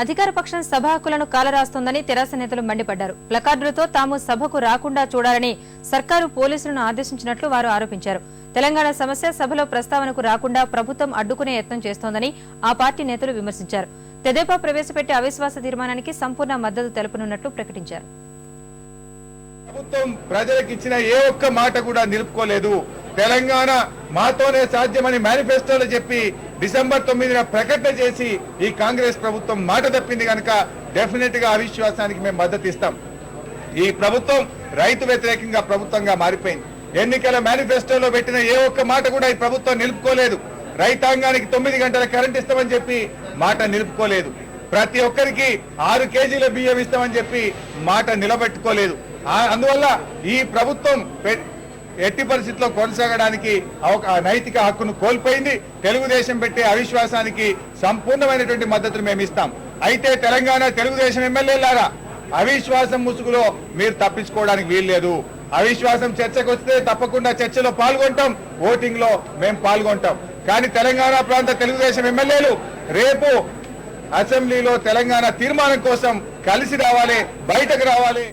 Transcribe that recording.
అధికార పక్షం సభ హక్కులను కాలరాస్తోందని తెరాస నేతలు మండిపడ్డారు. ప్లకార్డులతో తాము సభకు రాకుండా చూడాలని సర్కారు పోలీసులను ఆదేశించినట్లు వారు ఆరోపించారు. తెలంగాణ సమస్య సభలో ప్రస్తావనకు రాకుండా ప్రభుత్వం అడ్డుకునే యత్నం చేస్తోందని ఆ పార్టీ నేతలు విమర్శించారు. తెదేపా ప్రవేశపెట్టే అవిశ్వాస తీర్మానానికి సంపూర్ణ మద్దతు తెలుపనున్నట్లు ప్రకటించారు. ప్రభుత్వం ప్రజలకు ఇచ్చిన ఏ ఒక్క మాట కూడా నిలుపుకోలేదు. తెలంగాణ మాతోనే సాధ్యమని మేనిఫెస్టోలో చెప్పి డిసెంబర్ తొమ్మిదిన ప్రకటన చేసి ఈ కాంగ్రెస్ ప్రభుత్వం మాట తప్పింది కనుక డెఫినెట్గా అవిశ్వాసానికి మేము మద్దతు ఇస్తాం. ఈ ప్రభుత్వం రైతు వ్యతిరేకంగా ప్రభుత్వంగా మారిపోయింది. ఎన్నికల మేనిఫెస్టోలో పెట్టిన ఏ ఒక్క మాట కూడా ఈ ప్రభుత్వం నిలుపుకోలేదు. రైతాంగానికి తొమ్మిది గంటల కరెంట్ ఇస్తామని చెప్పి మాట నిలుపుకోలేదు. ప్రతి ఒక్కరికి ఆరు కేజీల బియ్యం ఇస్తామని చెప్పి మాట నిలబెట్టుకోలేదు. అందువల్ల ఈ ప్రభుత్వం ఎట్టి పరిస్థితుల్లో కొనసాగడానికి నైతిక హక్కును కోల్పోయింది. తెలుగుదేశం పెట్టే అవిశ్వాసానికి సంపూర్ణమైనటువంటి మద్దతును మేము ఇస్తాం. అయితే తెలంగాణ తెలుగుదేశం ఎమ్మెల్యేలారా అవిశ్వాసం ముసుగులో మీరు తప్పించుకోవడానికి వీల్లేదు. అవిశ్వాసం చర్చకు వస్తే తప్పకుండా చర్చలో పాల్గొంటాం. ఓటింగ్లో మేము పాల్గొంటాం. కానీ తెలంగాణ ప్రాంత తెలుగుదేశం ఎమ్మెల్యేలు రేపు అసెంబ్లీలో తెలంగాణ తీర్మానం కోసం కలిసి రావాలి బయటకు రావాలి.